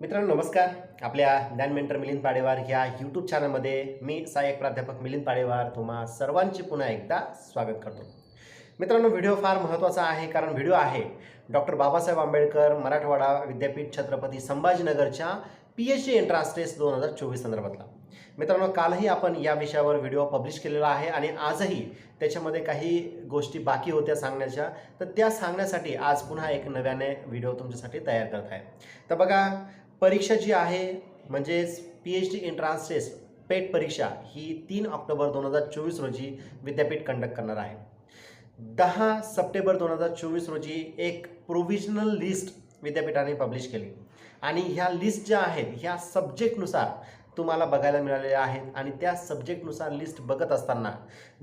मित्रांनो नमस्कार. आपल्या ज्ञान मेंटर मिलिंद पाडेवार ह्या यूट्यूब चॅनलमध्ये मी सहाय्यक प्राध्यापक मिलिंद पाडेवार तुम्हा सर्वांचे पुन्हा एकदा स्वागत करतो. मित्रांनो व्हिडिओ फार महत्त्वाचा आहे कारण व्हिडिओ आहे डॉक्टर बाबासाहेब आंबेडकर मराठवाडा विद्यापीठ Chhatrapati संभाजीनगरच्या P H D entrance test दोन हजार चोवीस संदर्भातला. मित्रांनो कालही आपण या विषयावर व्हिडिओ पब्लिश केलेला आहे आणि आजही त्याच्यामध्ये काही गोष्टी बाकी होत्या सांगण्याच्या तर त्या सांगण्यासाठी आज पुन्हा एक नव्याने व्हिडिओ तुमच्यासाठी तयार करत आहे. तर बघा परीक्षा जी आहे म्हणजेच P H D entrance test PET परीक्षा ही तीन ऑक्टोबर दोन हजार चोवीस रोजी विद्यापीठ कंडक्ट करणार आहे. दहा सप्टेंबर दोन हजार चोवीस रोजी एक प्रोव्हिजनल लिस्ट विद्यापीठाने पब्लिश केली. आणि ह्या लिस्ट ज्या आहेत ह्या सब्जेक्टनुसार तुम्हाला बघायला मिळालेल्या आहेत आणि त्या सब्जेक्टनुसार लिस्ट बघत असताना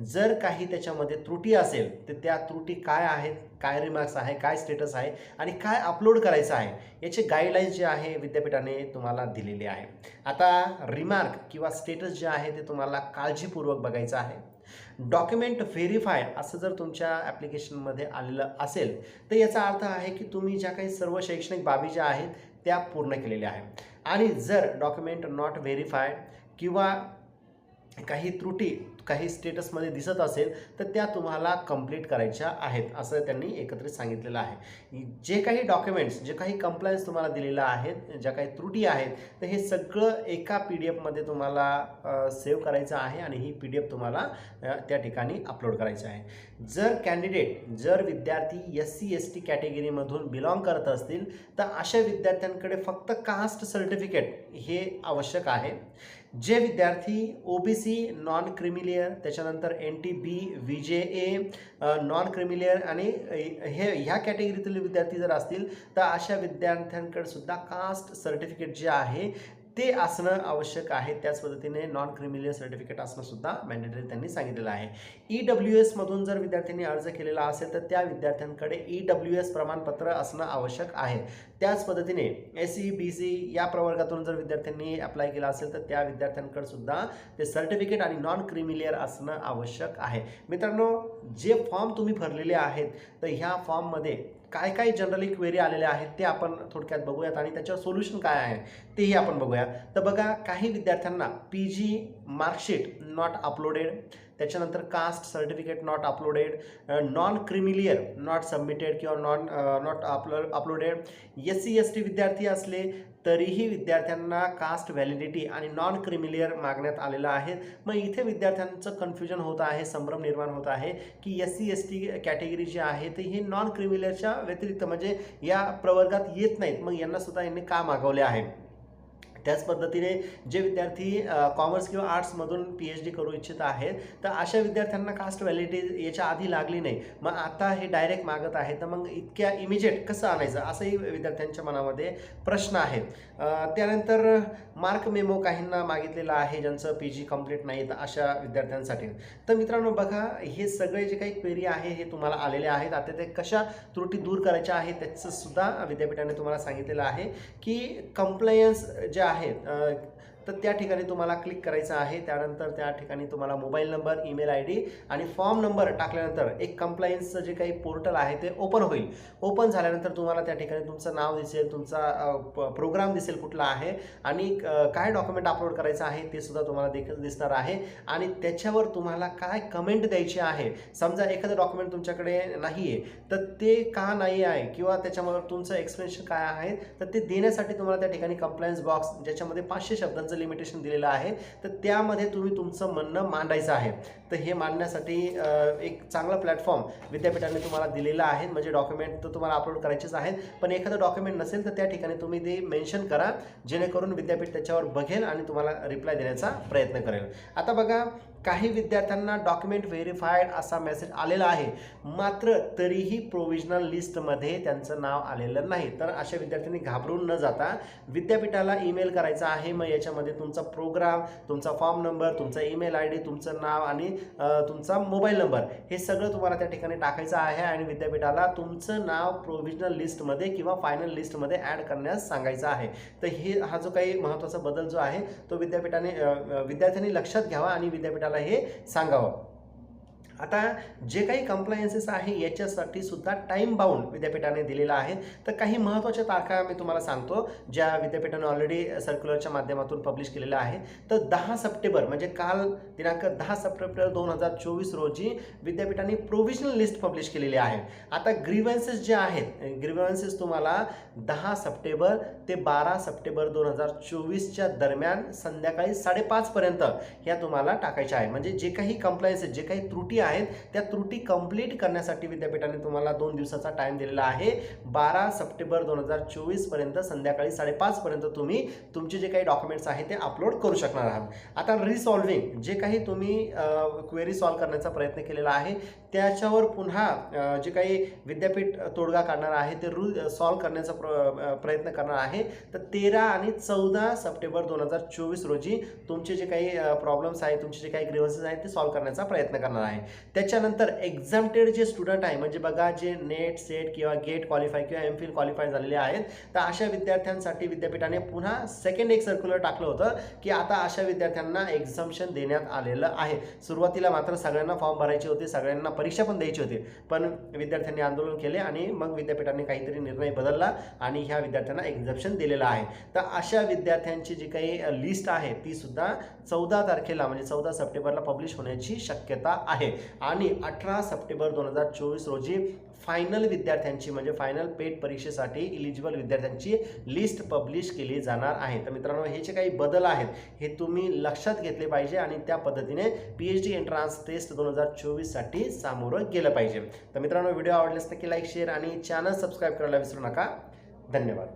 जर काही त्याच्यामध्ये त्रुटी असेल तर त्या त्रुटी काय आहेत काय रिमार्क्स आहे काय स्टेटस आहे आणि काय अपलोड करायचं आहे याचे गाईडलाईन्स जे आहे विद्यापीठाने तुम्हाला दिलेले आहे. आता रिमार्क किंवा स्टेटस जे आहे ते तुम्हाला काळजीपूर्वक बघायचं आहे. डॉक्युमेंट व्हेरीफाय असं जर तुमच्या ॲप्लिकेशनमध्ये आलेलं असेल तर याचा अर्थ आहे की तुम्ही ज्या काही सर्व शैक्षणिक बाबी ज्या आहेत त्या पूर्ण केलेल्या आहेत. आणि जर डॉक्युमेंट नॉट व्हेरीफाय किंवा काही त्रुटी काही स्टेटसमध्ये दिसत असेल तर त्या तुम्हाला कंप्लीट करायच्या आहेत असं त्यांनी एकत्रित सांगितलेलं आहे. जे काही डॉक्युमेंट्स जे काही कंप्लायन्स तुम्हाला दिलेलं आहेत ज्या काही त्रुटी आहेत तर हे सगळं एका पी डी एफमध्ये तुम्हाला सेव्ह करायचं आहे आणि ही पी डी एफ तुम्हाला त्या ठिकाणी अपलोड करायचं आहे. जर कॅन्डिडेट जर विद्यार्थी एस सी एस टी कॅटेगरीमधून बिलॉंग करत असतील तर अशा विद्यार्थ्यांकडे फक्त कास्ट सर्टिफिकेट हे आवश्यक आहे. जे विद्यार्थी ओ बी सी नॉन त्याच्यानंतर N T B V J A non creamy layer आणि हे ह्या कॅटेगरीतील विद्यार्थी जर असतील तर अशा विद्यार्थ्यांकडे सुद्धा कास्ट सर्टिफिकेट जे आहे ते असणं आवश्यक आहे त्याच पद्धतीने नॉन क्रिमिलियर सर्टिफिकेट असणं सुद्धा मॅन्डेटरी त्यांनी सांगितलेलं आहे. ई डब्ल्यू एसमधून जर विद्यार्थ्यांनी अर्ज केलेला असेल तर त्या विद्यार्थ्यांकडे ई डब्ल्यू एस प्रमाणपत्र असणं आवश्यक आहे. त्याच पद्धतीने एस सी बी सी या प्रवर्गातून जर विद्यार्थ्यांनी अप्लाय केला असेल तर त्या विद्यार्थ्यांकडे सुद्धा ते सर्टिफिकेट आणि नॉन क्रिमिलियर असणं आवश्यक आहे. मित्रांनो जे फॉर्म तुम्ही भरलेले आहेत तर ह्या फॉर्ममध्ये काय काय जनरली क्वेरी आलेल्या आहेत ते आपण थोडक्यात बघूयात आणि त्याच्यावर सोल्युशन काय आहे तेही आपण बघूया. तर बघा काही विद्यार्थ्यांना P G marksheet not uploaded त्याच्यानंतर caste certificate not uploaded non creamy layer not submitted किंवा non not अपलो uploaded S C S T विद्यार्थी असले तरीही विद्यार्थ्यांना कास्ट व्हॅलिडिटी आणि नॉन क्रिमिलियर मागण्यात आलेलं आहे. मग इथे विद्यार्थ्यांचं कन्फ्युजन होत आहे संभ्रम निर्माण होत आहे की S C S T category जी आहे ते हे नॉन क्रिमिलियरच्या व्यतिरिक्त म्हणजे या प्रवर्गात येत नाहीत. मग यांनासुद्धा यांनी का मागवले आहे? त्याच पद्धतीने जे विद्यार्थी कॉमर्स किंवा आर्ट्समधून पी एच डी करू इच्छित आहेत तर अशा विद्यार्थ्यांना कास्ट व्हॅलिडिटी याच्या आधी लागली नाही. मग आता हे डायरेक्ट मागत आहे तर मग इतक्या इमिजिएट कसं आणायचं? असंही विद्यार्थ्यांच्या मनामध्ये प्रश्न आहे. त्यानंतर मार्क मेमो काहींना मागितलेला आहे ज्यांचं पी जी कंप्लीट नाही तर अशा विद्यार्थ्यांसाठी. तर मित्रांनो बघा हे सगळे जे काही क्वेरी आहे हे तुम्हाला आलेले आहेत. आता ते कशा त्रुटी दूर करायच्या आहेत त्याचं सुद्धा विद्यापीठाने तुम्हाला सांगितलेलं आहे की कंप्लायन्स जे आहे आहेत अ, तर त्या ठिकाणी तुम्हाला क्लिक करायचं आहे. त्यानंतर त्या ठिकाणी तुम्हाला mobile number email I D आणि फॉर्म नंबर टाकल्यानंतर एक कंप्लायन्सचं जे काही पोर्टल आहे ते ओपन होईल. ओपन झाल्यानंतर तुम्हाला त्या ठिकाणी तुमचं नाव दिसेल तुमचा प्रोग्राम दिसेल कुठला आहे आणि काय डॉक्युमेंट अपलोड करायचं आहे ते सुद्धा तुम्हाला देखील दिसणार आहे. आणि त्याच्यावर तुम्हाला काय कमेंट द्यायची आहे? समजा एखादं डॉक्युमेंट तुमच्याकडे नाही आहे तर ते का नाही आहे? किंवा त्याच्यावर तुमचं एक्सप्लेनेशन काय आहे? तर ते देण्यासाठी तुम्हाला त्या ठिकाणी कंप्लायन्स बॉक्स ज्याच्यामध्ये पाचशे शब्दांचं लिमिटेशन दिलेलं आहे. तर त्यामध्ये तुम्ही तुमचं म्हणणं मांडायचं आहे. तर हे मांडण्यासाठी एक चांगला प्लॅटफॉर्म विद्यापीठाने तुम्हाला दिलेला आहे. म्हणजे डॉक्युमेंट तर तुम्हाला अपलोड करायचेच आहेत. पण एखादं डॉक्युमेंट नसेल तर त्या ठिकाणी तुम्ही ते मेन्शन करा. जेणेकरून विद्यापीठ त्याच्यावर बघेल आणि तुम्हाला रिप्लाय देण्याचा प्रयत्न करेल. आता बघा काही विद्यार्थ्यांना डॉक्युमेंट व्हेरीफाईड असा मेसेज आलेला आहे. मात्र तरीही प्रोव्हिजनल लिस्टमध्ये त्यांचं नाव आलेलं नाही. तर अशा विद्यार्थ्यांनी घाबरून न जाता विद्यापीठाला ईमेल करायचा आहे. मग याच्यामध्ये तुमचा प्रोग्राम तुमचा फॉर्म नंबर तुमचा ईमेल आय डी तुमचं नाव आणि तुमचा मोबाईल नंबर हे सगळं तुम्हाला त्या ठिकाणी टाकायचं आहे आणि विद्यापीठाला तुमचं नाव प्रोव्हिजनल लिस्टमध्ये किंवा फायनल लिस्टमध्ये ॲड करण्यास सांगायचं आहे. तर हे हा जो काही महत्त्वाचा बदल जो आहे तो विद्यापीठाने विद्यार्थ्यांनी लक्षात घ्यावा आणि विद्यापीठाला हे सांगावं. आता जे काही कंप्लायन्सेस आहे याच्यासाठी सुद्धा टाईम बाउंड विद्यापीठाने दिलेला आहे. तर काही महत्त्वाच्या तारखा मी तुम्हाला सांगतो ज्या विद्यापीठाने ऑलरेडी सर्क्युलरच्या माध्यमातून पब्लिश केलेल्या आहे तर दहा सप्टेंबर म्हणजे काल दिनांक दहा सप्टेंबर दोन हजार चोवीस रोजी विद्यापीठाने प्रोव्हिजनल लिस्ट पब्लिश केलेली आहे. आता ग्रीव्हन्सेस जे आहेत ग्रीव्हन्सेस तुम्हाला दहा सप्टेंबर ते बारा सप्टेंबर दोन हजार चोवीसच्या दरम्यान संध्याकाळी साडेपाचपर्यंत ह्या तुम्हाला टाकायच्या आहे म्हणजे जे काही कंप्लायन्सेस जे काही त्रुटी आहेत त्या त्रुटी कंप्लीट करण्यासाठी विद्यापीठाने तुम्हाला दोन दिवसाचा टाईम दिलेला आहे. बारा सप्टेंबर दोन हजार चोवीसपर्यंत संध्याकाळी साडेपाचपर्यंत तुम्ही तुमचे जे काही डॉक्युमेंट्स आहेत ते अपलोड करू शकणार आहात. आता रिसॉल्विंग जे काही तुम्ही क्वेरी सॉल्व करण्याचा प्रयत्न केलेला आहे त्याच्यावर पुन्हा जे काही विद्यापीठ तोडगा काढणार आहे ते रू सॉल्व करण्याचा प्र प्रयत्न करणार आहे तर तेरा आणि चौदा सप्टेंबर दोन हजार चोवीस रोजी तुमचे जे काही प्रॉब्लेम्स आहेत तुमचे जे काही ग्रीव्हन्सेस आहेत ते सॉल्व करण्याचा प्रयत्न करणार आहे. त्याच्यानंतर एक्झामटेड जे स्टुडंट आहे म्हणजे बघा जे नेट सेट किंवा गेट क्वालिफाय किंवा एम फिल क्वालिफाय झालेले आहेत तर अशा विद्यार्थ्यांसाठी विद्यापीठाने पुन्हा सेकंड एक सर्क्युलर टाकलं होतं की आता अशा विद्यार्थ्यांना एक्झाम्शन देण्यात आलेलं आहे. सुरुवातीला मात्र सगळ्यांना फॉर्म भरायचे होते सगळ्यांना परीक्षा पण द्यायची होती पण विद्यार्थ्यांनी आंदोलन केले आणि मग विद्यापीठाने काहीतरी निर्णय बदलला आणि ह्या विद्यार्थ्यांना एक्झाम्शन दिलेलं आहे. तर अशा विद्यार्थ्यांची जी काही लिस्ट आहे ती सुद्धा चौदा तारखेला म्हणजे चौदा सप्टेंबरला पब्लिश होण्याची शक्यता आहे. आणि अठरा सप्टेंबर दोन हजार चोवीस रोजी फायनल विद्यार्थ्यांची म्हणजे फायनल पेट परीक्षेसाठी इलिजिबल विद्यार्थ्यांची लिस्ट पब्लिश केली जाणार आहे. तर मित्रांनो हे जे काही बदल आहेत हे तुम्ही लक्षात घेतले पाहिजे आणि त्या पद्धतीने P H D entrance test दोन हजार चोवीससाठी सामोरं गेलं पाहिजे. तर मित्रांनो व्हिडिओ आवडल्यास नक्की लाईक शेअर आणि चॅनल सबस्क्राईब करायला विसरू नका. धन्यवाद.